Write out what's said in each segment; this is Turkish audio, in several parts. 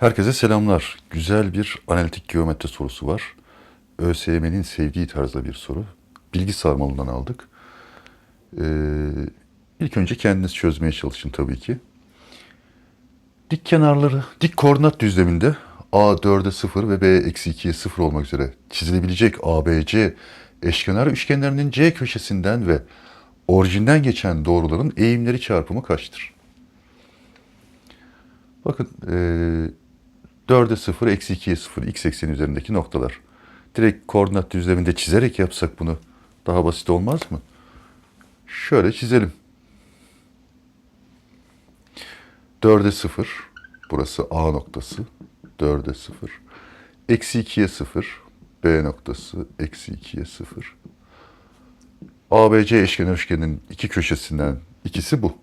Herkese selamlar. Güzel bir analitik geometri sorusu var. ÖSYM'nin sevdiği tarzda bir soru. Bilgi sarmalından aldık. Ee, ilk önce kendiniz çözmeye çalışın tabii ki. Dik kenarları, dik koordinat düzleminde A 4'e 0 ve B eksi 2'ye 0 olmak üzere çizilebilecek ABC eşkenar üçgenlerinin C köşesinden ve orijinden geçen doğruların eğimleri çarpımı kaçtır? Bakın eee 4'e 0, eksi 2'ye 0, x ekseni üzerindeki noktalar. Direkt koordinat düzleminde çizerek yapsak bunu daha basit olmaz mı? Şöyle çizelim. 4'e 0, burası A noktası. 4'e 0. Eksi 2'ye 0, B noktası. Eksi 2'ye 0. ABC eşkenar üçgenin iki köşesinden ikisi bu.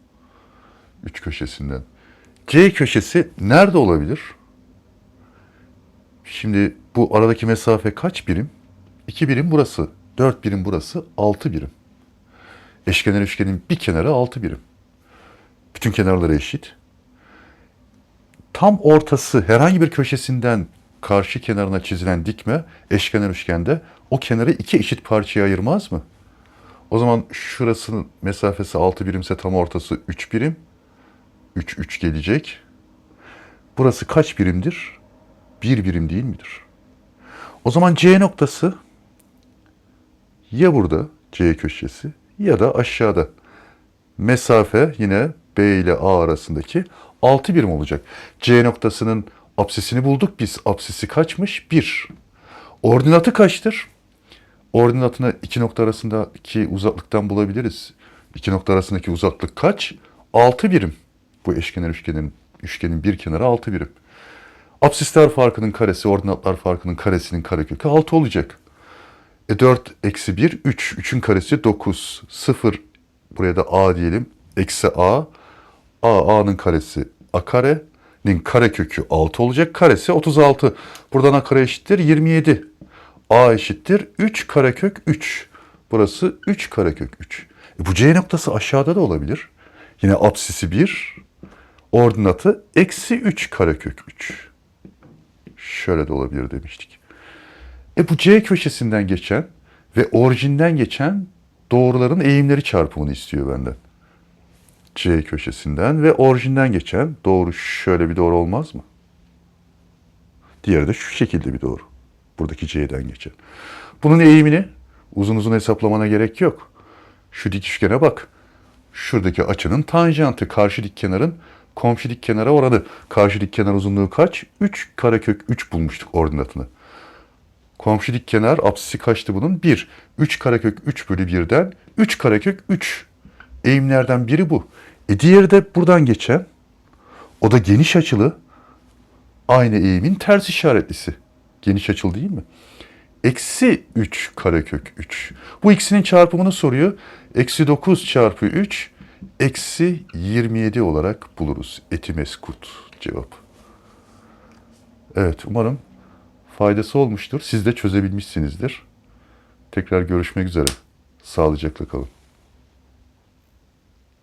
Üç köşesinden. C köşesi nerede olabilir? Şimdi bu aradaki mesafe kaç birim? 2 birim burası, 4 birim burası, 6 birim. Eşkenar üçgenin bir kenarı 6 birim. Bütün kenarları eşit. Tam ortası herhangi bir köşesinden karşı kenarına çizilen dikme eşkenar üçgende o kenarı iki eşit parçaya ayırmaz mı? O zaman şurasının mesafesi 6 birimse tam ortası 3 birim. 3 3 gelecek. Burası kaç birimdir? 1 birim değil midir? O zaman C noktası ya burada C köşesi ya da aşağıda. Mesafe yine B ile A arasındaki 6 birim olacak. C noktasının apsisini bulduk biz. Apsisi kaçmış? 1. Ordinatı kaçtır? Ordinatını iki nokta arasındaki uzaklıktan bulabiliriz. İki nokta arasındaki uzaklık kaç? 6 birim. Bu eşkenar üçgenin üçgenin bir kenarı 6 birim. Apsisler farkının karesi, ordinatlar farkının karesinin karekökü 6 olacak. E 4 eksi 1, 3. 3'ün karesi 9. 0, buraya da a diyelim. Eksi a. a, a'nın karesi a karenin karekökü 6 olacak. Karesi 36. Buradan a kare eşittir 27. a eşittir 3 karekök 3. Burası 3 karekök 3. E bu c noktası aşağıda da olabilir. Yine apsisi 1, ordinatı eksi 3 karekök 3. Şöyle de olabilir demiştik. E bu C köşesinden geçen ve orijinden geçen doğruların eğimleri çarpımını istiyor benden. C köşesinden ve orijinden geçen doğru şöyle bir doğru olmaz mı? Diğeri de şu şekilde bir doğru. Buradaki C'den geçen. Bunun eğimini uzun uzun hesaplamana gerek yok. Şu dik üçgene bak. Şuradaki açının tanjantı karşı dik kenarın komşu dik kenara oranı. Karşı dik kenar uzunluğu kaç? 3 karekök 3 bulmuştuk ordinatını. Komşu dik kenar apsisi kaçtı bunun? 1. 3 karekök 3 bölü 1'den 3 karekök 3. Eğimlerden biri bu. E diğeri de buradan geçen. O da geniş açılı. Aynı eğimin ters işaretlisi. Geniş açılı değil mi? Eksi 3 karekök 3. Bu ikisinin çarpımını soruyor. Eksi 9 çarpı 3 eksi 27 olarak buluruz. Etimeskut cevap. Evet umarım faydası olmuştur. Siz de çözebilmişsinizdir. Tekrar görüşmek üzere. Sağlıcakla kalın.